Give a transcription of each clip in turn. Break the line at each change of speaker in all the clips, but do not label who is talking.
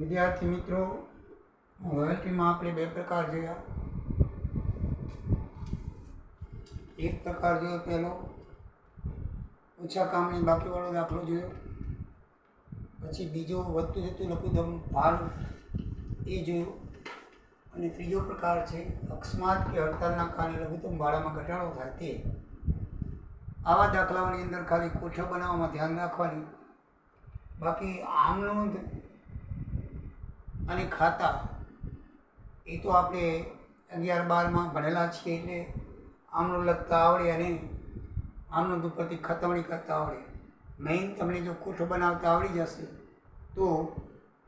વિદ્યાર્થી મિત્રો રોયલ્ટીમાં આપણે બે પ્રકાર જોયા. એક પ્રકાર જોયો પહેલો, ઓછા કામની બાકીવાળો દાખલો જોયો. પછી બીજો વધતું જતું લઘુત્તમ ભાર એ જોયું. અને ત્રીજો પ્રકાર છે, અકસ્માત કે હડતાલના કારણે લઘુત્તમ ભાડામાં ઘટાડો થાય તે. આવા દાખલાઓની અંદર ખાલી કોઠા બનાવવામાં ધ્યાન રાખવાની. બાકી આમનોંધ અને ખાતા, એ તો આપણે અગિયાર બારમાં ભણેલા છીએ એટલે આમનું લખતા આવડે અને આમનું ઉપરથી ખતવણી કરતા આવડે. મેઇન તમને જો કોઠો બનાવતા આવડી જશે, તો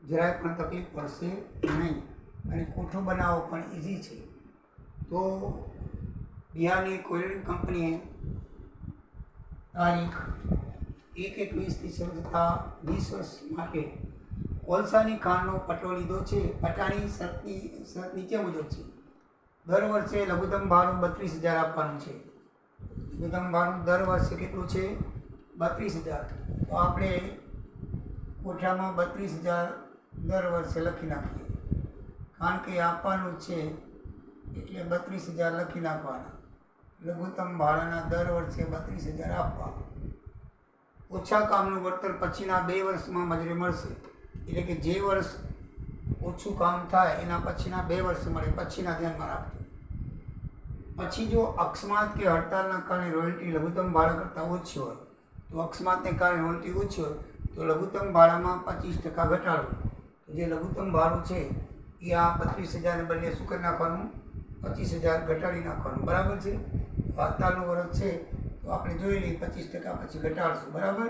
જરાય પણ તકલીફ પડશે નહીં. અને કોઠો બનાવવો પણ ઇઝી છે. તો બિહારની કોયલરી કંપનીએ તારીખ એક એકવીસથી શરૂ થતા વીસ વર્ષ માટે કોલસાની ખાંડનો પટ્ટો લીધો છે. પટાણી શરતની શરત નીચે મુજબ છે. દર વર્ષે લઘુત્તમ ભાડું બત્રીસ હજાર આપવાનું છે. લઘુત્તમ ભાડું દર વર્ષે કેટલું છે? બત્રીસ હજાર. તો આપણે કોઠામાં બત્રીસ હજાર દર વર્ષે લખી નાખીએ. કારણ કે આપવાનું છે એટલે બત્રીસ હજાર લખી નાખવાના. લઘુત્તમ ભાડાના દર વર્ષે બત્રીસ હજાર આપવા. ઓછા કામનું વળતર પછીના બે વર્ષમાં મજરે મળશે. એટલે કે જે વર્ષ ઓછું કામ થાય, એના પછીના બે વર્ષ મળે, પછીના ધ્યાનમાં રાખજો. પછી જો અકસ્માત કે હડતાલના કારણે રોયલ્ટી લઘુત્તમ ભાડા કરતાં ઓછી હોય, તો અકસ્માતને કારણે રોયલ્ટી ઓછી હોય, તો લઘુત્તમ ભાડામાં પચીસ ટકા ઘટાડો. જે લઘુત્તમ ભાડું છે, એ આ બત્રીસ હજારને બદલે શું કરી નાખવાનું? પચીસ હજાર ઘટાડી નાખવાનું. બરાબર છે? હડતાલનું વર્ષ છે, તો આપણે જોઈ લઈએ પચીસ ટકા પછી ઘટાડશું. બરાબર?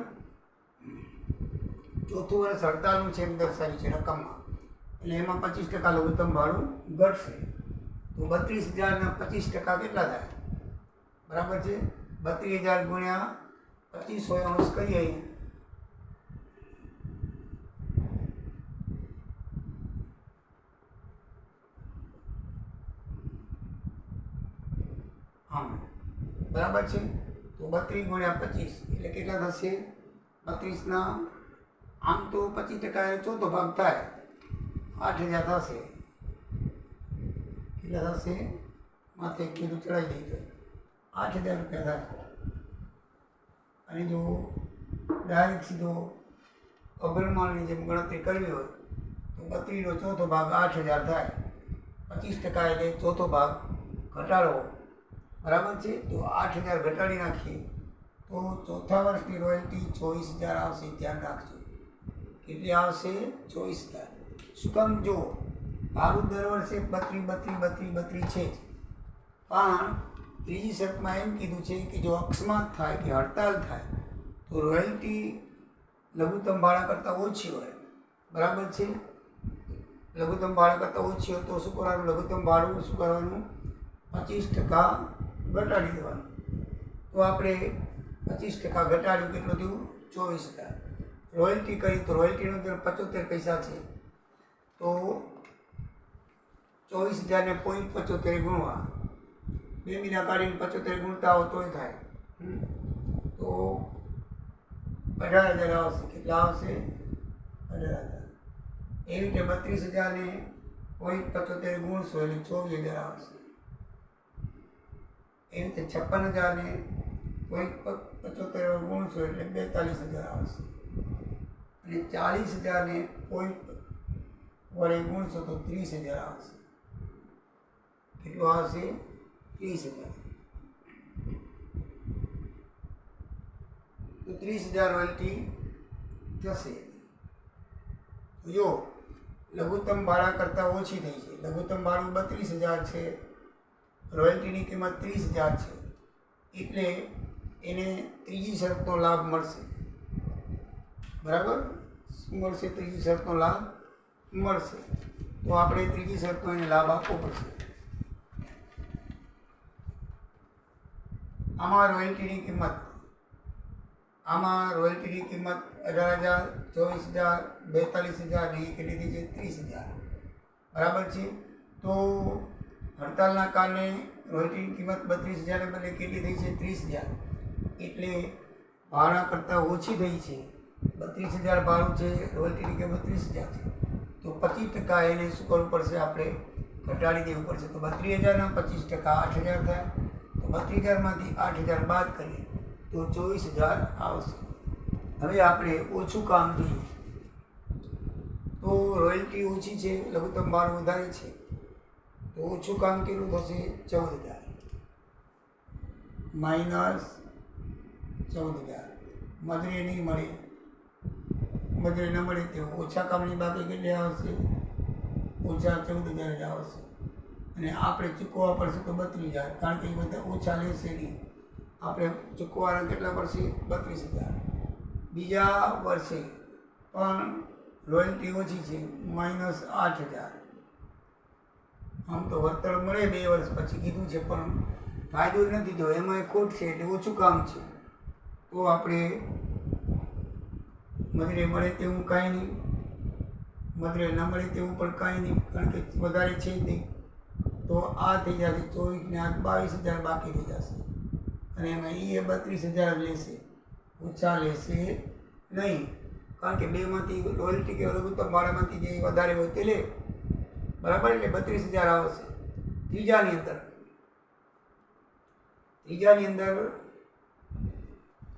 ચોથું વર્ષ હડતાલનું છે એમ દર્શાવી છે રકમમાં. એટલે એમાં પચીસ ટકા લઘુત્તમ ભાડું ઘટશે. તો બત્રીસ હજારના પચીસ ટકા કેટલા થાય? બરાબર છે? બત્રીસ હજાર ગુણ્યા પચીસ અંશ કરીએ હા. બરાબર છે? તો બત્રીસ ગુણ્યા પચીસ એટલે કેટલા થશે? બત્રીસના આમ તો પચીસ ટકા ચોથો ભાગ થાય. આઠ હજાર થશે. કેટલા થશે? માથે કીધું ચડાવી દઈએ આઠ હજાર રૂપિયા થાય. અને જો ડાયરેક્ટ સીધો અભ્રમાણની જેમ ગણતરી કરવી હોય, તો બત્રીનો ચોથો ભાગ આઠ હજાર થાય. પચીસ ટકા એટલે ચોથો ભાગ ઘટાડવો. બરાબર છે? તો આઠ હજાર ઘટાડી નાખીએ. તો ચોથા વર્ષની રોયલ્ટી ચોવીસ હજાર આવશે. ધ્યાન રાખજો. કેટલી આવશે ચોવીસ હજાર. શું કામ જો ભાડું દર વર્ષે બત્રી બત્રી બત્રી બત્રી છે જ. પણ ત્રીજી શરતમાં એમ કીધું છે કે જો અકસ્માત થાય કે હડતાલ થાય, તો રોયલ્ટી લઘુત્તમ ભાડા કરતાં ઓછી હોય. બરાબર છે? લઘુત્તમ ભાડા કરતાં ઓછી હોય તો શું કરવાનું? લઘુત્તમ ભાડું શું કરવાનું? પચીસ ટકા ઘટાડી દેવાનું. તો આપણે પચીસ ટકા ઘટાડ્યું, કેટલું થયું? ચોવીસ હજાર. રોયલ્ટી કરી તો રોયલ્ટીનો અંદર પચોતેર પૈસા છે. તો ચોવીસ હજારને પોઈન્ટ પચોતેર ગુણવા. બે મહિના કાઢીને પચોતેર ગુણતા હો તોય થાય. તો અઢાર હજાર આવશે. કેટલા આવશે? અઢાર હજાર. એવી રીતે બત્રીસ હજારને પોઈન્ટ પચોતેર ગુણશો એટલે ચોવીસ હજાર આવશે. એવી રીતે છપ્પન હજારને પોઈન્ટ પચોતેર ગુણશો એટલે બેતાલીસ હજાર આવશે. અને ચાલીસ હજારને પોઈન્ટ વડે ગુણશો તો ત્રીસ હજાર આવશે. કેટલું આવશે? ત્રીસ હજાર. તો ત્રીસ હજાર રોયલ્ટી થશે. જો, લઘુત્તમ ભાડા કરતાં ઓછી થઈ છે. લઘુત્તમ ભાડું બત્રીસ હજાર છે, રોયલ્ટીની કિંમત ત્રીસ હજાર છે. એટલે એને ત્રીજી શરતનો લાભ મળશે. બરાબર? મળશે ત્રીજી શરતનો લાભ મળશે તો આપણે ત્રીજી શરતનો એને લાભ આપવો પડશે. આમાં રોયલ્ટીની કિંમત. આમાં રોયલ્ટીની કિંમત અઢાર હજાર, ચોવીસ હજાર, બેતાલીસ હજાર ને કેટલી થઈ છે? ત્રીસ હજાર. બરાબર છે? તો હડતાલના કારણે રોયલ્ટીની કિંમત બત્રીસ હજારને બદલે કેટલી થઈ છે? ત્રીસ હજાર. એટલે ભાડા કરતાં ઓછી થઈ છે. બત્રીસ હજાર ભાડું છે રોયલ્ટીની કે બત્રીસ હજાર છે. તો પચીસ ટકા એને શું કરવું પડશે આપણે? ઘટાડી દેવું પડશે. તો બત્રીસ હજારના પચીસ ટકા આઠ હજાર થાય. તો બત્રીસ હજારમાંથી આઠ હજાર બાદ કરીએ તો ચોવીસ હજાર આવશે. હવે આપણે ઓછું કામ જોઈએ. તો રોયલ્ટી ઓછી છે, લઘુત્તમ ભાડું વધારે છે. તો ઓછું કામ કેટલું થશે? ચૌદ હજાર. માઇનસ ચૌદ હજાર. મજૂરી નહીં મળે. મજૂરી ન મળે તે ઓછા કામની બાકી કેટલી આવશે? ઓછા ચૌદ હજાર જ આવશે. અને આપણે ચૂકવવા પડશે તો બત્રીસ હજાર. કારણ કે એ બધા ઓછા લેશે નહીં. આપણે ચૂકવવાના કેટલા પડશે? બત્રીસ હજાર. બીજા વર્ષે પણ રોયલ્ટી ઓછી છે માઇનસ આઠ હજાર. આમ તો વળતર મળે બે વર્ષ પછી, કીધું છે પણ ફાયદો નથી થયો. એમાં ખોટ છે, એટલે ઓછું કામ છે. તો આપણે મજૂરી મળે તેવું કાંઈ નહીં. મધરે ન મળે તેવું પણ કાંઈ નહીં, કારણ કે વધારે છે જ નહીં. તો આ થઈ જશે ચોવીસ ને આઠ બાવીસ હજાર બાકી થઈ જશે. અને એમાં એ બત્રીસ હજાર લેશે. ઓછા લેશે નહીં. કારણ કે બેમાંથી રોયલ્ટી કે લઘુત્તમ ભાડામાંથી જે વધારે હોય તે લે. બરાબર? એટલે બત્રીસ હજાર આવશે. ત્રીજાની અંદર. ત્રીજાની અંદર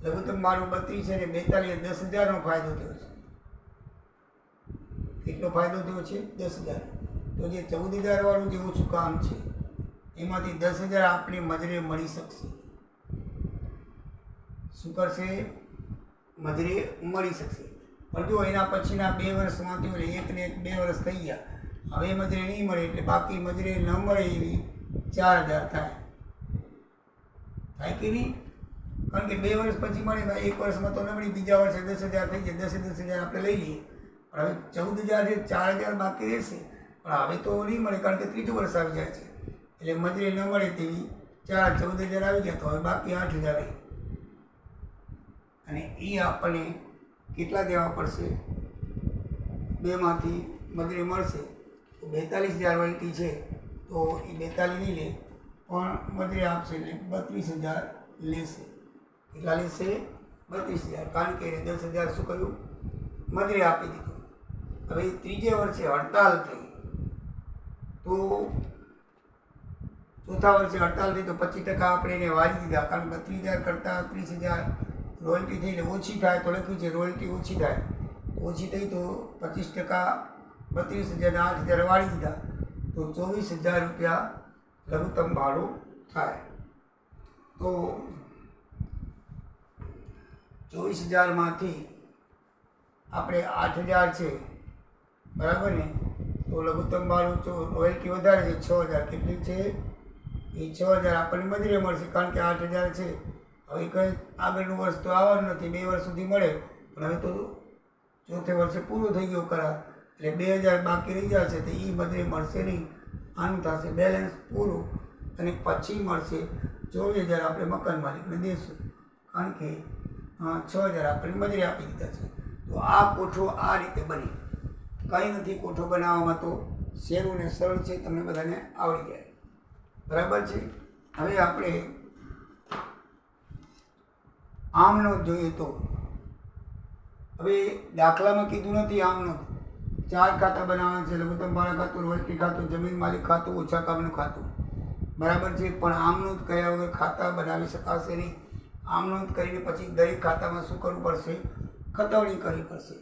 લઘુત્તમ મારું બત્રીસ અને બેતાલીસ દસ હજારનો ફાયદો થયો છે. કેટલો ફાયદો થયો છે? દસ હજાર. તો જે ચૌદ હજારવાળું જે ઓછું કામ છે, એમાંથી દસ હજાર આપણી મજરે મળી શકશે. શું કરશે? મજરે મળી શકશે. પણ જો એના પછીના બે વર્ષમાં એટલે એક ને એક બે વર્ષ થઈ ગયા. હવે મજરે નહીં મળે એટલે બાકી મજરે ન મળે એવી ચાર હજાર થાય. થાય કે નહીં? કારણ કે બે વર્ષ પછી મળે એક વર્ષમાં તો નબળી બીજા વર્ષે દસ હજાર થઈ જાય, દસે દસ હજાર આપણે લઈ લઈએ. પણ હવે ચૌદ હજાર છે, ચાર હજાર બાકી રહેશે. પણ હવે તો નહીં મળે, કારણ કે ત્રીજું વર્ષ આવી જાય છે. એટલે મજૂરી ન મળે તેવી ચાર, ચૌદ હજાર આવી ગયા તો હવે બાકી આઠ હજાર રહી. અને એ આપણને કેટલા દેવા પડશે? બેમાંથી મજૂરી મળશે તો બેતાલીસ હજાર વળતી છે, તો એ બેતાલીસ નહીં લે, પણ મજૂરી આપશે એટલે બત્રીસ હજાર લેશે. લેશે બત્રીસ હજાર. કારણ કે એને દસ હજાર શું કર્યું? મજરે આપી દીધું. હવે ત્રીજે વર્ષે હડતાલ થઈ. તો ચોથા વર્ષે હડતાલ થઈ તો પચીસ ટકા આપણે એને વાળી દીધા. કારણ કે બત્રીસ હજાર કરતાં ત્રીસ હજાર રોયલ્ટી થઈને ઓછી થાય તો લખ્યું છે રોયલ્ટી ઓછી થાય. ઓછી થઈ તો પચીસ ટકા બત્રીસ હજાર આઠ હજાર વાળી દીધા. તો ચોવીસ હજાર રૂપિયા લઘુત્તમ ભાડું થાય. તો ચોવીસ હજારમાંથી આપણે આઠ હજાર છે. બરાબર ને? તો લઘુત્તમ ભાડું રોયલ્ટી વધારે છે, છ હજાર. કેટલી છે? એ છ હજાર આપણને મજૂરી મળશે, કારણ કે આઠ હજાર છે. હવે કંઈ આગળનું વર્ષ તો આવવાનું નથી, બે વર્ષ સુધી મળે. પણ હવે તો ચોથે વર્ષે પૂરું થઈ ગયું કરાર એટલે બે હજાર બાકી રહી જશે તો એ મજૂરી મળશે નહીં. આનું થશે બેલેન્સ પૂરું. અને પછી મળશે ચોવીસ હજાર આપણે મકાન માલિકને દઈશું કારણ કે છ હજાર આપણે મજૂરી આપી દીધા છે. તો આ કોઠો આ રીતે બની. કંઈ નથી કોઠો બનાવવામાં તો સહેલું ને સરળ છે, તમને બધાને આવડી જાય. બરાબર છે? હવે આપણે આમનો જોઈએ તો. હવે દાખલામાં કીધું નથી આમનો. ચાર ખાતા બનાવવાના છે, લઘુત્તમ ભાડા ખાતું રોજટી ખાતું, જમીન માલિક ખાતું, ઓછા કામનું ખાતું. બરાબર છે? પણ આમનું જ કયા વગર ખાતા બનાવી શકાશે નહીં. આમનું નોંધ કરીને પછી દરેક ખાતામાં શું કરવું પડશે? ખતવણી કરવી પડશે.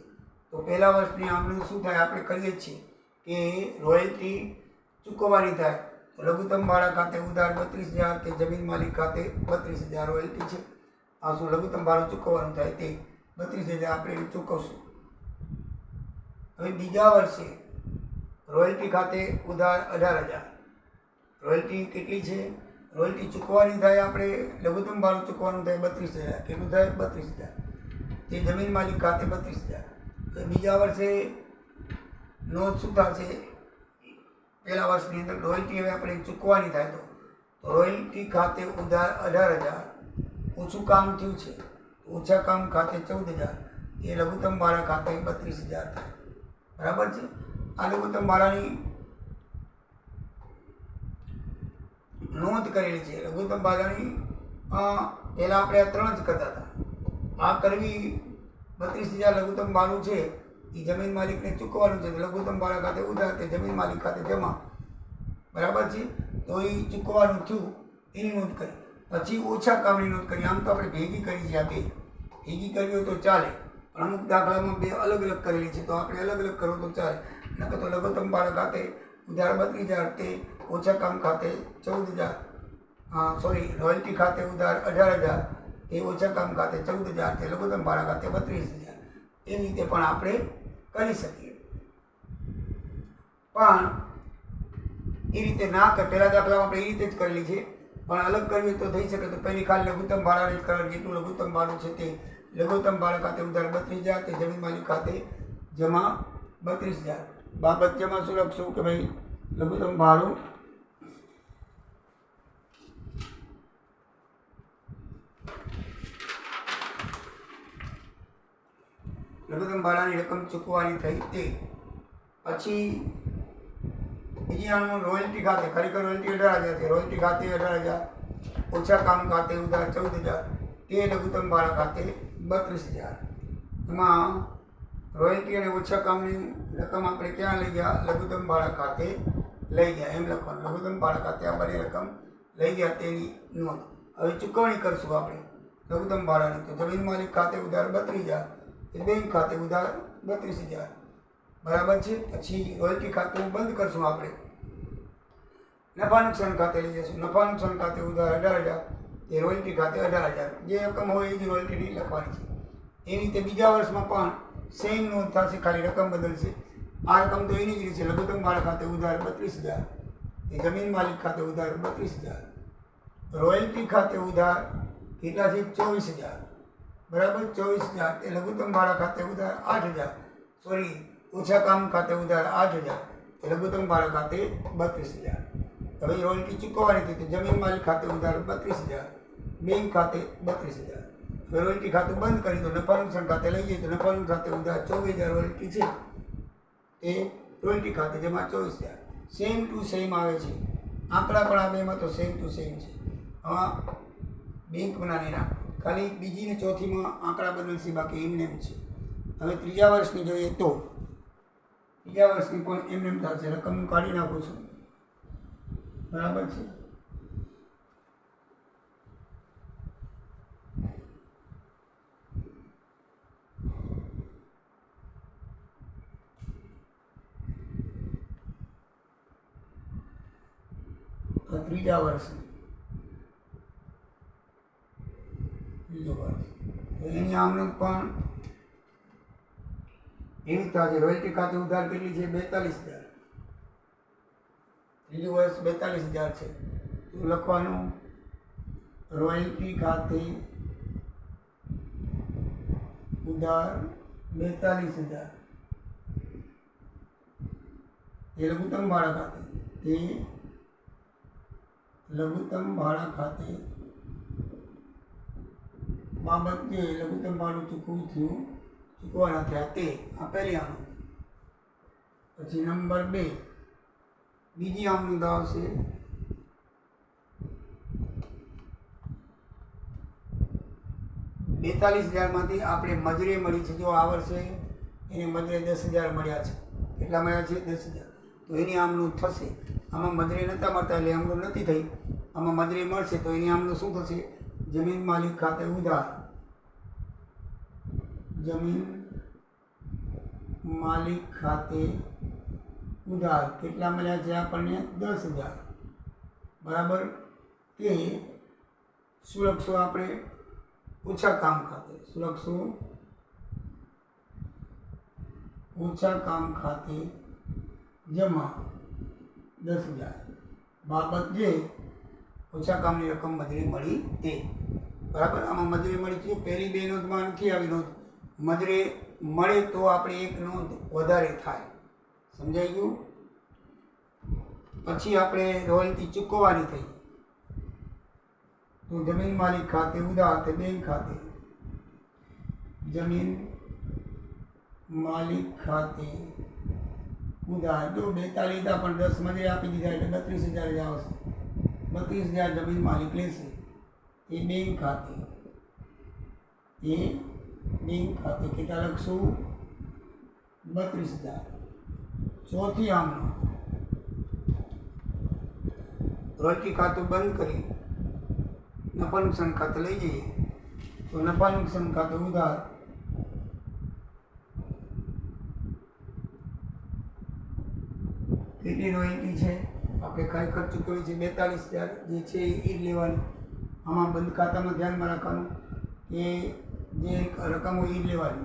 તો પહેલા વર્ષની આમનું શું થાય? આપણે કરીએ છીએ કે રોયલ્ટી ચૂકવવાની થાય. તો લઘુત્તમ ભાડા ખાતે ઉધાર બત્રીસ હજાર કે જમીન માલિક ખાતે બત્રીસ હજાર રોયલ્ટી છે. આ શું લઘુત્તમ ભાડું ચૂકવવાનું થાય તે બત્રીસ હજાર આપણે ચૂકવશું. હવે બીજા વર્ષે રોયલ્ટી ખાતે ઉધાર અઢાર હજાર. રોયલ્ટી કેટલી છે? રોયલ્ટી ચૂકવવાની થાય આપણે, લઘુત્તમ ભાડું ચૂકવાનું થાય બત્રીસ હજાર કેટલું થાય બત્રીસ હજાર. તે જમીન માલિક ખાતે બત્રીસ હજાર. બીજા વર્ષે નોંધ શું થશે? પહેલા વર્ષની અંદર રોયલ્ટી હવે આપણે ચૂકવાની થાય તો. રોયલ્ટી ખાતે ઉધાર અઢાર હજાર, ઓછું કામ થયું છે. ઓછા કામ ખાતે ચૌદ હજાર, એ લઘુત્તમ ભાડા ખાતે બત્રીસ હજાર થાય. બરાબર છે? આ લઘુત્તમ ભાડાની નોંધ કરેલી છે. લઘુત્તમ ભાડાની પહેલાં આપણે આ ત્રણ જ કરતા હતા. આ કરવી બત્રીસ હજાર લઘુત્તમ ભાડું છે એ જમીન માલિકને ચૂકવવાનું છે. લઘુત્તમ ભાડા ખાતે ઉધાર તે જમીન માલિક ખાતે જમા. બરાબર છે? તો એ ચૂકવવાનું થયું, એની નોંધ કરી. પછી ઓછા કામની નોંધ કરી. આમ તો આપણે ભેગી કરી છે આ બે. ભેગી કરવી હોય તો ચાલે. પણ અમુક દાખલામાં બે અલગ અલગ કરેલી છે. તો આપણે અલગ અલગ કરો તો ચાલે. નકર તો લઘુત્તમ ભાડા ખાતે ઉધાર બત્રીસ હજાર તે ઓછા કામ ખાતે ચૌદ હજાર સોરી રોયલ્ટી ખાતે ઉધાર અઢાર હજાર એ ઓછા કામ ખાતે ચૌદ હજાર, તે લઘુત્તમ ભાડા ખાતે બત્રીસ હજાર. એ રીતે પણ આપણે કરી શકીએ. પણ એ રીતે ના કર, પહેલા દાખલામાં આપણે એ રીતે જ કરેલી છે. પણ અલગ કરવી તો થઈ શકે તો પહેલી ખાલી લઘુત્તમ ભાડાની જ કરવાની, જેટલું લઘુત્તમ ભાડું છે તે લઘુત્તમ ભાડા ખાતે ઉધાર બત્રીસ હજાર, તે જમીન માલિક ખાતે જમા બત્રીસ હજાર. બાબત જમા શું લખશું કે ભાઈ, લઘુત્તમ ભાડું લઘુત્તમ ભાડાની રકમ ચૂકવવાની થઈ તે પછી બીજી આનું રોયલ્ટી ખાતે, ખરેખર રોયલ્ટી અઢાર હજાર છે. રોયલ્ટી ખાતે અઢાર હજાર, ઓછા કામ ખાતે ઉધાર ચૌદ હજાર, તે લઘુત્તમ ભાડા ખાતે બત્રીસ હજાર. એમાં રોયલ્ટી અને ઓછા કામની રકમ આપણે ક્યાં લઈ ગયા? લઘુત્તમ ભાડા ખાતે લઈ ગયા. એમ લખવાનું. લઘુત્તમ ભાડા ખાતે આ બધી રકમ લઈ ગયા તેની નોંધ. હવે ચૂકવણી કરશું આપણે લઘુત્તમ ભાડાની તો જમીન માલિક ખાતે ઉધાર બત્રીસ હજાર. તે બેંક ખાતે ઉધાર બત્રીસ હજાર. બરાબર છે? પછી રોયલ્ટી ખાતું બંધ કરશું આપણે. નફા નુકસાન ખાતે લઈ જશું. નફા નુકસાન ખાતે ઉધાર અઢાર હજાર. તે રોયલ્ટી ખાતે અઢાર હજાર. જે રકમ હોય એ જ રોયલ્ટી લખવાની છે. એ રીતે બીજા વર્ષમાં પણ સેમ નોંધ થશે, ખાલી રકમ બદલશે. આ રકમ તો એની જ રીતે લઘુત્તમ ભાડા ખાતે ઉધાર બત્રીસ હજાર. એ જમીન માલિક ખાતે ઉધાર બત્રીસ હજાર. રોયલ્ટી ખાતે ઉધાર કેટલા છે? ચોવીસ હજાર. બરાબર ચોવીસ હજાર. એ લઘુત્તમ ભાડા ખાતે ઉધાર આઠ હજાર. સોરી ઓછા કામ ખાતે ઉધાર આઠ હજાર. એ લઘુત્તમ ભાડા ખાતે બત્રીસ હજાર. હવે રોયલ્ટી ચૂકવવાની હતી તો જમીન માલિક ખાતે ઉધાર બત્રીસ હજાર. બેંક ખાતે બત્રીસ હજાર. હવે રોયલ્ટી ખાતું બંધ કરી દો. નફા ખાતે લઈ જઈએ તો નફા ખાતે ઉધાર ચોવીસ હજાર રોયલ્ટી છે. એ રોયલ્ટી ખાતે જેમાં ચોવીસ હજાર. સેમ ટુ સેમ આવે છે. આંકડા પણ આ બેમાં તો સેમ ટુ સેમ છે. હવે બેંક બનાવીને ના ખાલી બીજી ને ચોથીમાં આંકડા બદલશે, બાકી એમને એમ છે. હવે ત્રીજા વર્ષની જોઈએ તો, ત્રીજા વર્ષની પણ એમને એમ થશે રકમ હું કાઢી નાખું છું. બરાબર છે? ત્રીજા વર્ષની. વર્ષ એની આમનું પણ એવી થશે રોયલ્ટી ખાતે ઉધાર કેટલી છે? બેતાલીસ હજાર. ત્રીજું વર્ષ બેતાલીસ હજાર છે. તો લખવાનું રોયલ્ટી ખાતે ઉધાર બેતાલીસ હજાર. એ લઘુત્તમ ભાડા ખાતે. તે લઘુત્તમ ભાડા ખાતે બાબત જે લઘુત્તમ ભાડું ચૂકવું થયું ચૂકવાના થયા તે આ પહેલી આમનું પછી નંબર બે, બીજી આમનું આવશે બેતાલીસ હજારમાંથી આપણે મજૂરી મળી છે, જો આ વર્ષે એને મજૂરી દસ હજાર મળ્યા છે. કેટલા મળ્યા છે? દસ હજાર. તો એની આમનું થશે. આમાં મજૂરી નહોતા મળતા, એટલે આમનું નથી થઈ. આમાં મજૂરી મળશે તો એની આમનું શું થશે? જમીન માલિક ખાતે ઉધાર. જમીન માલિક ખાતે ઉધાર. કેટલા મળ્યા છે આપણને? દસ હજાર. બરાબર? તે સુરક્ષો આપણે ઓછા કામ ખાતે. સુરક્ષો ઓછા કામ ખાતે જમા દસ હજાર. બાબત જે ઓછા કામની રકમ મજૂરી મળી તે. બરાબર? આમાં મજૂરી મળી છે. પહેલી બે નોંધમાં નથી આવી નોંધ. મજૂરી મળે તો આપણે એક નોંધ વધારે થાય. સમજાઈ ગયું? પછી આપણે રોયલ્ટી ચૂકવવાની થઈ. તો જમીન માલિક ખાતે તે બેંક ખાતે, જમીન માલિક ખાતે ઉધાર જો બેતાલીસ પણ દસ મજૂરી આપી દીધા એટલે બત્રીસ હજાર જ આવશે. બત્રીસ હજાર જમીન માલિક લેશે એ બેંક ખાતે એ બેંક ખાતે કેટલા લખશું બત્રીસ હજાર ચોથી આમનો રોયલ્ટી ખાતું બંધ કરી નફા નુકસાન ખાતે લઈ જઈએ તો નફા નુકસાન ખાતે ઉધાર કેટલી રોયલ્ટી છે આપણે કાંઈ ખર્ચ ચૂકવ્યો છે બેતાલીસ હજાર જે છે એ લેવાની. આમાં બંધ ખાતામાં ધ્યાનમાં રાખવાનું કે જે રકમ હોય એ લેવાની.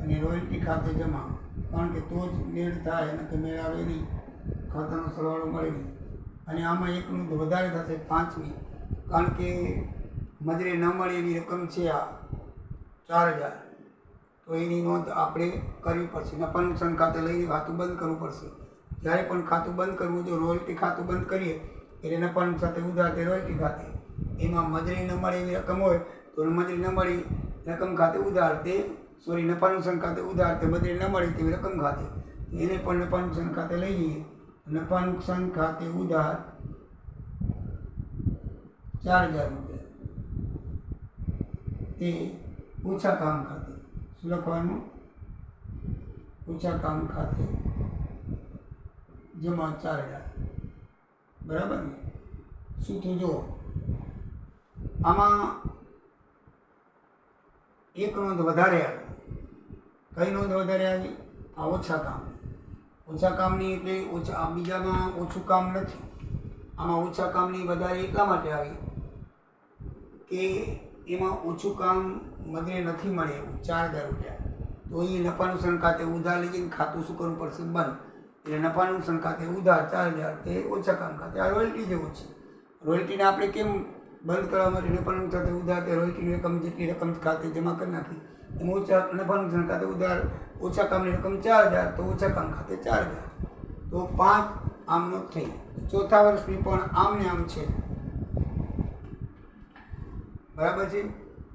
અને રોયલ્ટી ખાતે જમા. કારણ કે તો જ મેળ થાય અને કે મેળ આવે નહીં. ખાતાનો સરવાળો મળે નહીં. અને આમાં એકનું વધારે થશે, પાંચમી. કારણ કે મજરે ન મળે એવી રકમ છે આ ચાર હજાર. તો એની નોંધ આપણે કરવી પડશે. નફા નુકસાન ખાતે લઈને વાતું બંધ કરવું પડશે. જ્યારે પણ ખાતું બંધ કરવું જો રોયલ્ટી ખાતું બંધ કરીએ એટલે નફા નુકસાન સાથે ઉધાર તે રોયલ્ટી ખાતે. એમાં મજૂરી ન મળે એવી રકમ હોય તો મજૂરી ન મળી, રકમ ખાતે ઉધાર તે સોરી નફા નુકસાન ખાતે ઉધાર તે મજૂરી ન મળે તેવી રકમ ખાતે. એને પણ નફા નુકસાન ખાતે લઈ જઈએ. નફા ખાતે ઉધાર ચાર હજાર રૂપિયા. તે ઓછા કામ ખાતે. શું લખવાનું? ઓછા કામ ખાતે જમા ચાર હજાર બરાબર ને? શું થયું જુઓ. આમાં એક નોંધ વધારે આવી. કઈ નોંધ વધારે આવી? આ ઓછા કામ. ઓછા કામની એટલે ઓછા આ બીજામાં ઓછું કામ નથી. આમાં ઓછા કામની વધારે એટલા માટે આવી કે એમાં ઓછું કામ મદરે નથી મળે એવું. ચાર હજાર રૂપિયા. તો એ નફાનું નુકસાન ખાતે ઉધાર જઈને ખાતું શું કરવું પડશે? બંધ. એટલે નફા નુકસાન ખાતે ઉધાર, ચાર હજાર તે ઓછા કામ ખાતે. આ રોયલ્ટી જેવું છે. રોયલ્ટીને આપણે કેમ બંધ કરવા માટે નફા નુકસાન ખાતે ઉધાર કે રોયલ્ટીની રકમ જેટલી રકમ ખાતે જમા કરી નાખી? એમ ઓછા નફા નુકસાન ખાતે ઉધાર, ઓછા કામની રકમ ચાર હજાર, તો ઓછા કામ ખાતે ચાર હજાર. તો પાંચ આમનો થઈ ચોથા વર્ષની પણ આમને આમ છે. બરાબર છે?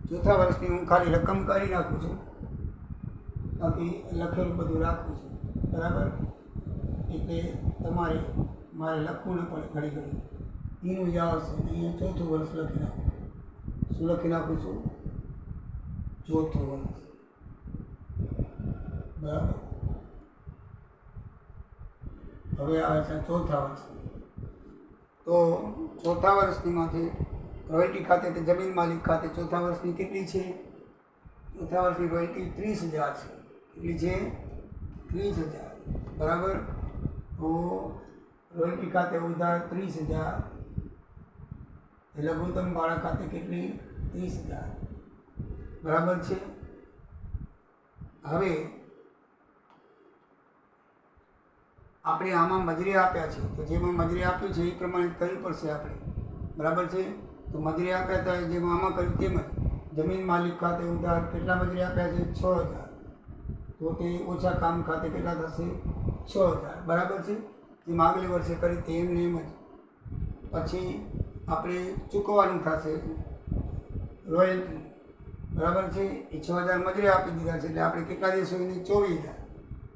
ચોથા વર્ષની હું ખાલી રકમ કરી નાખું છું. બાકી લખેલું બધું રાખું છું. બરાબર? એટલે તમારે મારે લખવું ન પડે ઘડી ઘડી. એનું જ આવશે. અહીંયા ચોથું વર્ષ લખી નાખું. શું લખી નાખું છું? ચોથું વર્ષ. બરાબર? હવે આવે છે ચોથા વર્ષ. તો ચોથા વર્ષનીમાંથી રોયલ્ટી ખાતે તે જમીન માલિક ખાતે ચોથા વર્ષની કેટલી છે? ચોથા વર્ષની રોયલ્ટી ત્રીસ હજાર છે. કેટલી છે? ત્રીસ હજાર. બરાબર? તો રોયલ્ટી ખાતે ઉધાર ત્રીસ હજાર. લઘુત્તમ બાળક ખાતે કેટલી? ત્રીસ હજાર. બરાબર છે? હવે આપણે આમાં મજૂરી આપ્યા છે. તો જેમાં મજૂરી આપ્યું છે એ પ્રમાણે કરવી પડશે આપણે? બરાબર છે? તો મજૂરી આપ્યા હતા જેમાં આમાં કર્યું તેમજ? જમીન માલિક ખાતે ઉધાર કેટલા મજૂરી આપ્યા છે? છ હજાર. તો તે ઓછા કામ ખાતે કેટલા થશે? છ હજાર બરાબર છે? જે માગલી વર્ષે કરી તેમ ને એમ જ. પછી આપણે ચૂકવવાનું થશે. રોયલ્ટી, બરાબર છે? એ છ હજાર મજૂરી આપી દીધા છે, એટલે આપણે કેટલા દિવસો એની ચોવીસ હજાર.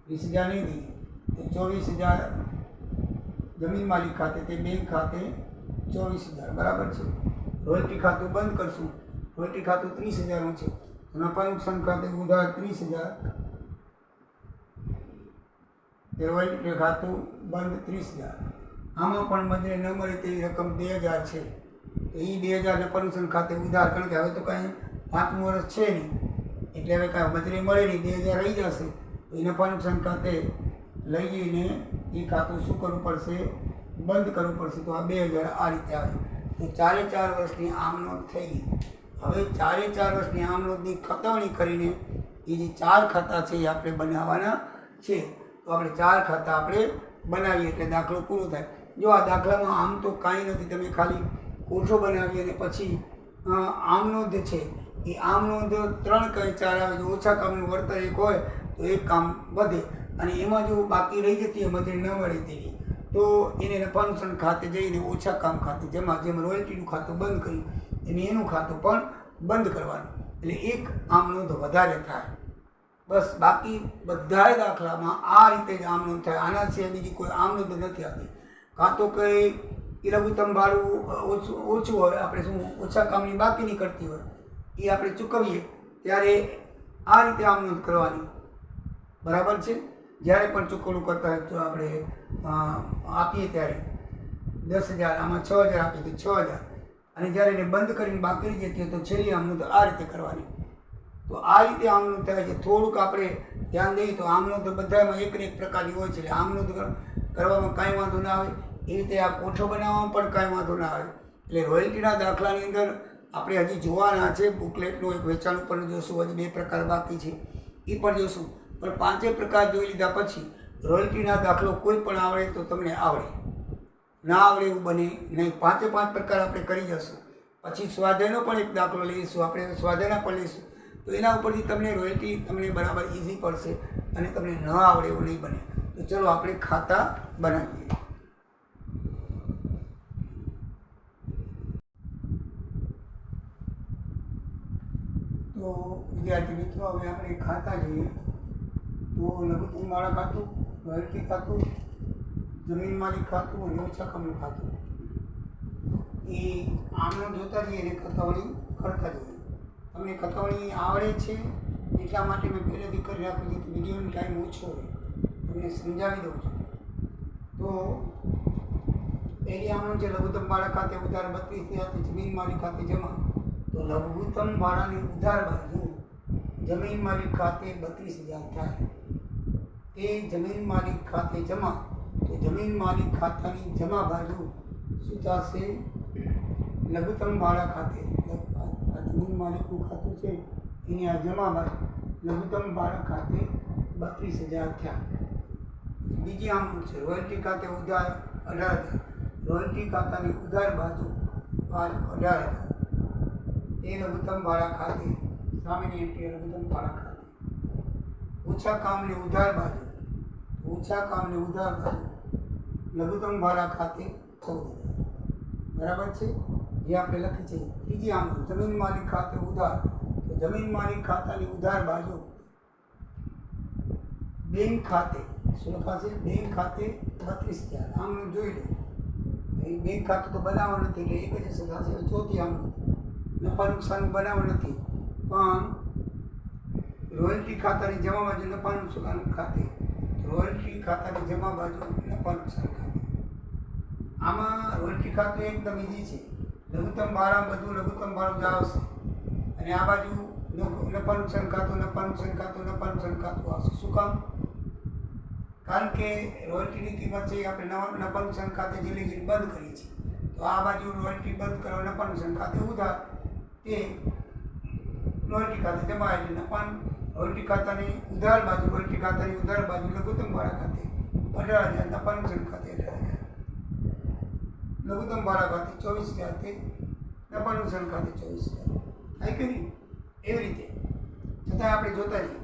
વીસ હજાર નહીં દઈએ તો ચોવીસ હજાર જમીન માલિક ખાતે તે બેંક ખાતે ચોવીસ હજાર, બરાબર છે? રોયલ્ટી ખાતું બંધ કરશું. રોયલ્ટી ખાતું ત્રીસ હજારનું છે. નફા નુકસાન ખાતે ઉધાર ત્રીસ હજાર. તે ખાતું બંધ ત્રીસ હજાર. આમાં પણ મજૂરી ન મળે તેવી રકમ બે હજાર છે. તો એ બે હજાર પરમિશન ખાતે ઉધાર, કારણ કે હવે તો કાંઈ પાંચમું વર્ષ છે નહીં. એટલે હવે કાંઈ મજૂરી મળે નહીં, બે હજાર રહી જશે. એને પરમિશન ખાતે લઈ જઈને એ ખાતું શું કરવું પડશે? બંધ કરવું પડશે. તો આ બે હજાર આ રીતે આવે. તો ચારે ચાર વર્ષની આમ થઈ ગઈ. હવે ચારે ચાર વર્ષની આમ ખતવણી કરીને એ જે ચાર ખાતા છે એ આપણે બનાવવાના છે. તો આપણે ચાર ખાતા આપણે બનાવીએ એટલે દાખલો પૂરો થાય. જો આ દાખલામાં આમ તો કાંઈ નથી, તમે ખાલી કોઠો બનાવી અને પછી આમ નોંધ છે. એ આમ નોંધ ત્રણ કંઈ ચાર આવે, જો ઓછા કામનું વળતર એક હોય, તો એક કામ વધે. અને એમાં જો બાકી રહી જતી હોય મજૂરી ન મળે તેવી. તો એને નુકસાન ખાતે જઈને ઓછા કામ ખાતે, જેમાં, જેમ રોયલ્ટીનું ખાતું બંધ કર્યું એને એનું ખાતું પણ બંધ કરવાનું. એટલે એક આમ નોંધ વધારે થાય. બસ, બાકી બધાય દાખલામાં આ રીતે જ આમ નોંધ થાય. આના સિવાય બીજી કોઈ આમ નોંધ નથી આવતી. કાં તો કંઈ એ લઘુત્તમ ભાડું ઓછું ઓછું હોય, આપણે શું ઓછા કામની બાકી કરતી હોય એ આપણે ચૂકવીએ, ત્યારે આ રીતે આમ નોંધ કરવાની. બરાબર છે? જ્યારે પણ ચૂકવણું કરતા હોય તો આપણે આપીએ ત્યારે. દસ હજાર, આમાં છ હજાર આપીએ તો છ હજાર. અને જ્યારે એને બંધ કરીને બાકી જતી હોય તો છેલ્લી આમનું તો આ રીતે કરવાની. તો આ રીતે આમનું થાય છે. થોડુંક આપણે ધ્યાન દઈએ તો આમનું તો બધામાં એક ને એક પ્રકારની હોય છે. એટલે આમનું તો કરવામાં કાંઈ વાંધો ના આવે. એ રીતે આ કોઠો બનાવવામાં પણ કાંઈ વાંધો ના આવે. એટલે રોયલ્ટીના દાખલાની અંદર આપણે હજી જોવાના છે. બુકલેટનું એક વેચાણ ઉપર જોશું. હજી બે પ્રકાર બાકી છે. એ પણ જોશું. પણ પાંચે પ્રકાર જોઈ લીધા પછી રોયલ્ટીના દાખલો કોઈ પણ આવડે તો તમને આવડે. ના આવડે એવું બને નહીં. પાંચે પાંચ પ્રકાર આપણે કરી જશું. પછી સ્વાધ્યાયનો પણ એક દાખલો લઈશું. આપણે સ્વાધ્યાયના પણ લઈશું. તો એના ઉપરથી તમને રોયલ્ટી તમને બરાબર ઇઝી પડશે અને તમને ન આવડે એવું નહીં બને. તો ચલો આપણે ખાતા બનાવીએ. તો વિદ્યાર્થી મિત્રો, હવે આપણે ખાતા જોઈએ. તો લઘુત્તમ વાળા ખાતું, રોયલ્ટી ખાતું, જમીન માલિક ખાતું અને ઓછા કમનું ખાતું. એ આમનો જોતા જઈએ અને વળી કરતા જઈએ. તમને ખતવણી આવડે છે, એટલા માટે મેં પહેલેથી કરી રાખ્યું છે કે વિડીયોનો ટાઈમ ઓછો હોય તમને સમજાવી દઉં છું. તો એરિયામાં જે લઘુત્તમ ભાડા ખાતે ઉધાર બત્રીસ હજારથી જમીન માલિક ખાતે જમા, તો લઘુત્તમ ભાડાની ઉધાર બાજુ જમીન માલિક ખાતે બત્રીસ હજાર થાય. તે જમીન માલિક ખાતે જમા, તો જમીન માલિક ખાતાની જમા બાજુ શું થશે લઘુત્તમ ભાડા ખાતે. જમીન માલિકનું ખાતું છે એની આ જમા બાજુ લઘુત્તમ ભાડા ખાતે બત્રીસ હજાર થયા બીજી આમ છે રોયલ્ટી ખાતે ઉધાર અઢાર હજાર રોયલ્ટી ખાતાની ઉધાર બાજુ બાર અઢાર હજાર એ લઘુત્તમ ભાડા ખાતે સામેની એન્ટ્રી લઘુત્તમ ભાડા ખાતે ઓછા કામની ઉધાર બાજુ ઓછા કામની ઉધાર બાજુ લઘુત્તમ ભાડા ખાતે ચૌદ હજાર બરાબર છે જે આપણે લખી છે. ત્રીજી આમ, જમીન માલિક ખાતે ઉધાર. તો જમીન માલિક ખાતાની ઉધાર બાજુ બેંક ખાતે, શું લખાશે બેંક ખાતે બત્રીસ હજાર. આમ જોઈ લો એ બેંક ખાતું તો બનાવવા નથી, એટલે એક જ થશે ચોથી આમ. નફા નુકસાન બનાવવા નથી. પણ રોયલ્ટી ખાતાની જમા બાજુ નફા નુકસાન ખાતે, રોયલ્ટી ખાતાની જમા બાજુ નફા નુકસાન ખાતે. આમાં રોયલ્ટી ખાતું એકદમ ઈઝી છે. લઘુત્તમ ભાડા બધું લઘુત્તમ ભાડું જ આવશે. અને આ બાજુ નફ- નફા નુકસાન ખાતું નફા નુકસાન ખાતું નફા નુકસાન ખાતું આવશે. શું કામ? કારણ કે રોયલ્ટીની કિંમત છે આપણે નવા નફા નુકસાન ખાતે જેટલી જેટલી બંધ કરીએ છીએ. તો આ બાજુ રોયલ્ટી બંધ કરવા નફા નુકસાન ખાતે ઉધાર. તે રોયલ્ટી ખાતે જમા એટલે નફા રોયલ્ટી ખાતાની ઉધાર બાજુ રોયલ્ટી ખાતાની ઉધાર બાજુ લઘુત્તમ ભાડા ખાતે અઢાર હજાર નફા નુકસાન અઢાર હજાર લઘુત્તમ ભાડા ખાતે ચોવીસ હજાર તે નફા ખાતે ચોવીસ હજાર થાય કે નહીં? એવી રીતે. છતાં આપણે જોતા જઈએ.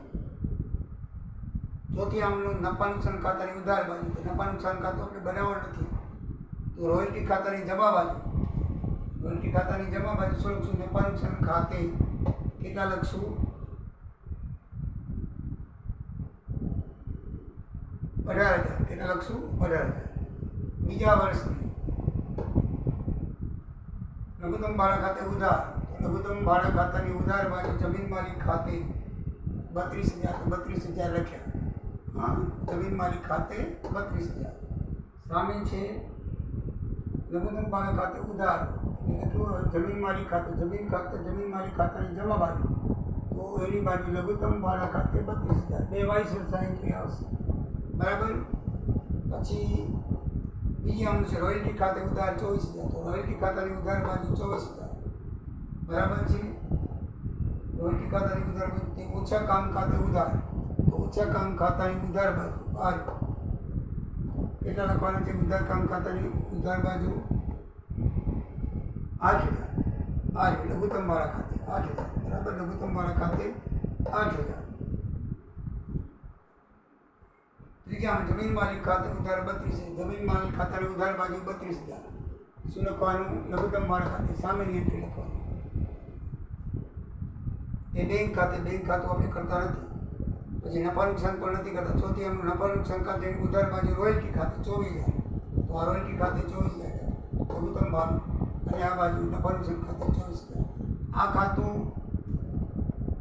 ચોથી આમનું નફા નુકસાન ખાતાની ઉધાર બાજુ નફા નુકસાન ખાતું આપણે બનાવવા નથી. તો રોયલ્ટી ખાતાની જમા બાજુ. રોયલ્ટી ખાતાની જમા બાજુ શું લખશું? નફા ખાતે કેટલા લખશું? અઢાર હજાર. કેટલા લખશું? અઢાર હજાર. બીજા વર્ષની. લઘુત્તમ ભાડા ખાતે ઉધાર. લઘુત્તમ ભાડા ખાતાની બાજુ જમીન માલિક ખાતે બત્રીસ હજાર બત્રીસ હજાર લખ્યા. હા, જમીન માલિક ખાતે બત્રીસ હજાર. સામે છે લઘુત્તમ ભાડા ખાતે ઉધાર. જમીન માલિક ખાતે, જમીન ખાતે, જમીન માલિક ખાતાની જમા બાજુ, તો એની બાજુ લઘુત્તમ ભાડા ખાતે બત્રીસ હજાર. બે વાઇસ એન્ટ્રી આવશે. બરાબર? પછી બીજી આમ છે રોયલ્ટી ખાતે ઉધાર ચોવીસ હજાર તો રોયલ્ટી ખાતાની ઉધાર બાજુ ચોવીસ હજાર. બરાબર છે? રોયલ્ટી ખાતાની ઉધાર બાજુ ઓછા કામ ખાતે ઉધાર. તો ઓછા કામ ખાતાની ઉધાર બાજુ બાર કેટલા લખવાના છે? ઉધાર કામ ખાતાની ઉધાર બાજુ આઠ હજાર. આઠ લઘુત્તમ વાળા ખાતે આઠ હજાર. બરાબર? લઘુત્તમ વાળા ખાતે આઠ હજાર. ત્રીજા જમીન માલિક ખાતે ઉધાર બત્રીસ જમીન માલિક ખાતાની ઉધાર બાજુ બત્રીસ હજાર. શું લખવાનું? લઘુત્તમ મારા ખાતે. સામેની એન્ટ્રી લખવાની. એ બેંક ખાતે. બેંક ખાતું આપણે કરતા નથી. પછી નફા નુકસાન પણ નથી કરતા. ચોથી એમનું નફા નુકસાન ખાતે ઉધાર બાજુ રોયલ્ટી ખાતે ચોવીસ હજાર. તો આ રોયલ્ટી ખાતે ચોવીસ હજાર લઘુત્તમ ભાવ અને આ બાજુ નફા નુકસાન ખાતે ચોવીસ હજાર. આ ખાતું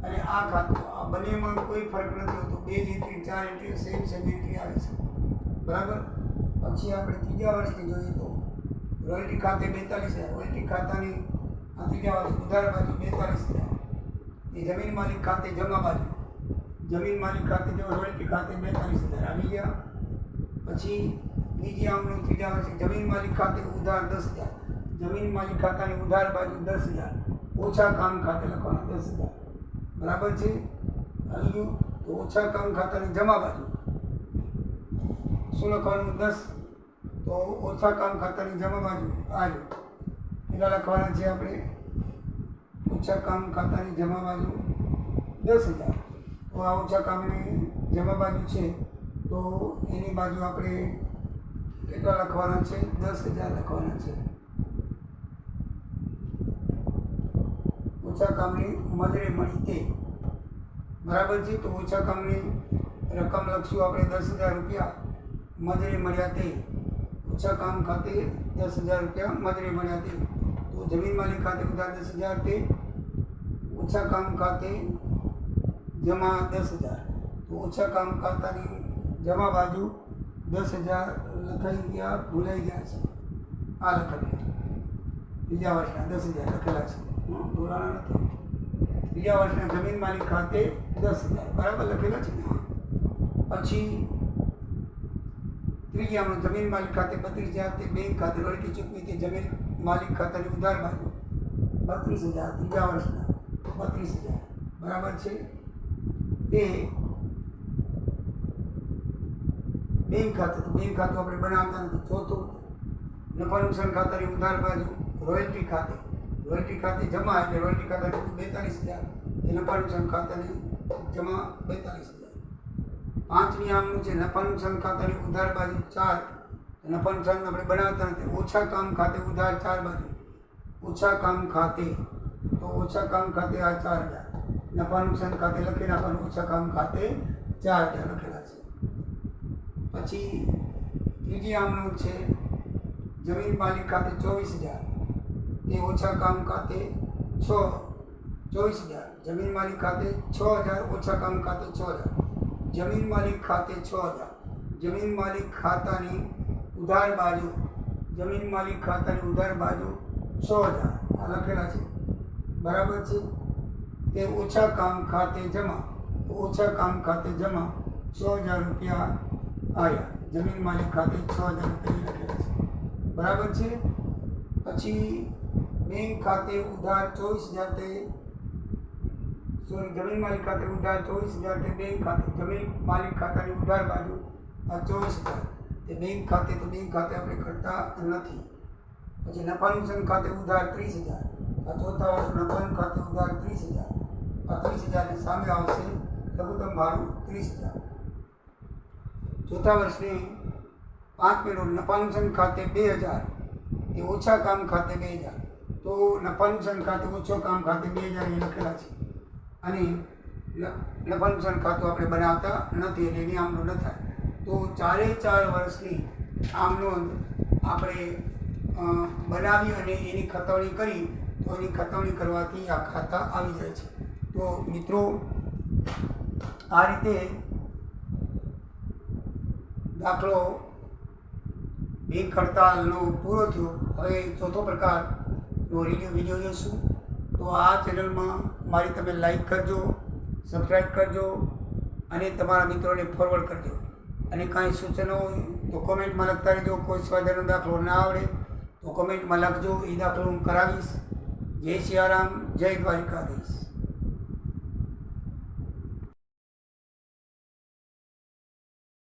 અને આ ખાતું, આ બંનેમાં કોઈ ફરક નથી હોતો. બે એન્ટ્રી ચાર એન્ટ્રી સેમ સેમ એન્ટ્રી આવે છે. બરાબર? પછી આપણે ત્રીજા વર્ષની જોઈએ તો રોયલ્ટી ખાતે બેતાલીસ હજાર. રોયલ્ટી ખાતાની આ ત્રીજા વર્ષ ઉધાર બાજુ બેતાલીસ હજાર. એ જમીન માલિક ખાતે જમા બાજુ. જમીન માલિક ખાતે જો રોયલ્ટી ખાતે બેતાલીસ હજાર આવી ગયા. પછી બીજી આમનું ત્રીજા વર્ષે જમીન માલિક ખાતે ઉધાર દસ હજાર. જમીન માલિક ખાતાની ઉધાર બાજુ દસ હજાર. ઓછા કામ ખાતે લખવાના દસ હજાર. બરાબર છે? આવી તો ઓછા કામ ખાતાની જમા બાજુ. શું લખવાનું? દસ. તો ઓછા કામ ખાતાની જમા બાજુ. આવ્યું કેટલા લખવાના છે આપણે? ઓછા કામ ખાતાની જમા બાજુ દસ હજાર. તો આ ઓછા કામની જમા બાજુ છે. તો એની બાજુ આપણે કેટલા લખવાના છે? દસ હજાર લખવાના છે. ઓછા કામની મજરે મળી તે બરાબર છે? તો ઓછા કામની રકમ લખશું આપણે દસ હજાર રૂપિયા મજરે મળ્યા તે. ઓછા કામ ખાતે દસ હજાર રૂપિયા મજરે મળ્યા તે. તો જમીન માલિક ખાતે ઉધાર દસ હજાર તે. ઓછા કામ ખાતે જમા દસ હજાર. તો ઓછા કામ ખાતાની જમા બાજુ દસ હજાર લખાઈ ગયા, ભૂલાઈ ગયા છે. આ લખાઈ બીજા વર્ષના દસ હજાર લખેલા છે. બોલાણા નથી બીજા વર્ષના જમીન માલિક ખાતે દસ હજાર, બરાબર લખેલા છે પછી ત્રીજામાં જમીન માલિક ખાતે બત્રીસ હજાર તે બેંક ખાતે રોયલ્ટી ચૂકવી તે જમીન માલિક ખાતાની ઉધાર બાજુ બત્રીસ હજાર ત્રીજા વર્ષના બત્રીસ હજાર. બરાબર છે? તે બેંક ખાતું, તો બેંક ખાતું આપણે બનાવતા નથી ચોથું નફા નુકસાન ખાતાની ઉધાર બાજુ રોયલ્ટી ખાતે. રોયલ્ટી ખાતે જમા એટલે રોયલ્ટી ખાતા બેતાલીસ હજાર. એ નફા નુકસાન ખાતાની જમા બેતાલીસ હજાર. પાંચમી આમનું છે નફા નુકસાન ખાતાની ઉધાર બાજુ ચાર. નફા નુકસાન આપણે બનાવતા નથી. ઓછા કામ ખાતે ઉધાર ચાર બાજુ. ઓછા કામ ખાતે. તો ઓછા કામ ખાતે આ ચાર હજાર. નફા નુકસાન ખાતે લખી નાખવાનું. ઓછા કામ ખાતે ચાર હજાર લખેલા છે. પછી ત્રીજી આમનું છે જમીન માલિક ખાતે ચોવીસ હજાર. એ ઓછા કામ ખાતે છ, ચોવીસ હજાર. જમીન માલિક ખાતે છ હજાર, ઓછા કામ ખાતે છ હજાર. જમીન માલિક ખાતે છ હજાર. જમીન માલિક ખાતાની ઉધાર બાજુ, જમીન માલિક ખાતાની ઉધાર બાજુ છ હજાર. આ લખેલા છે. બરાબર છે? તે ઓછા કામ ખાતે જમા તો ઓછા કામ ખાતે જમા છ હજાર રૂપિયા આવ્યા. જમીન માલિક ખાતે છ હજાર રૂપિયા લખેલા છે. બરાબર છે? પછી બેંક ખાતે ઉધાર ચોવીસ હજાર તે સોરી જમીન માલિક ખાતે ઉધાર ચોવીસ હજાર તે, બેંક ખાતે, જમીન માલિક ખાતાની ઉધાર બાજુ આ ચોવીસ હજાર. તે બેંક ખાતે, તો બેંક ખાતે આપણે કરતા નથી. પછી નફા ખાતે ઉધાર ત્રીસ હજાર. આ ચોથા વર્ષ નફા ખાતે ઉધાર ત્રીસ હજાર. આ ત્રીસ હજારની સામે આવશે લઘુત્તમ ભાડું ત્રીસ હજાર. ચોથા વર્ષની પાંચ રોજ નફા ખાતે બે હજાર. એ ઓછા કામ ખાતે બે હજાર. તો નફા નુકસાન ખાતે ઓછો કામ ખાતે બે હજાર એ લખેલા છે. અને ન- ખાતું આપણે બનાવતા નથી એટલે એની આમનો ન થાય. તો ચારે ચાર વર્ષની આમનો આપણે બનાવી અને એની ખતવણી કરી, તો એની ખતવણી કરવાથી આ ખાતા આવી જાય છે. તો મિત્રો, આ રીતે દાખલો બેંક હડતાલનો પૂરો થયો. હવે ચોથો પ્રકારનો રીડિયો વીડિયો જોઈશું તો આ ચેનલમાં મારી તમે લાઈક કરજો સબસ્ક્રાઈબ કરજો અને તમારા મિત્રોને ફોરવર્ડ કરજો. અને કાંઈ સૂચનો હોય તો કોમેન્ટમાં લખતા રહેજો. કોઈ સ્વાધ્યાયનો દાખલો ના આવડે તો કોમેન્ટમાં લખજો. એ દાખલો હું કરાવીશ. જય સિયારામ જય દ્વારિકાધીશ.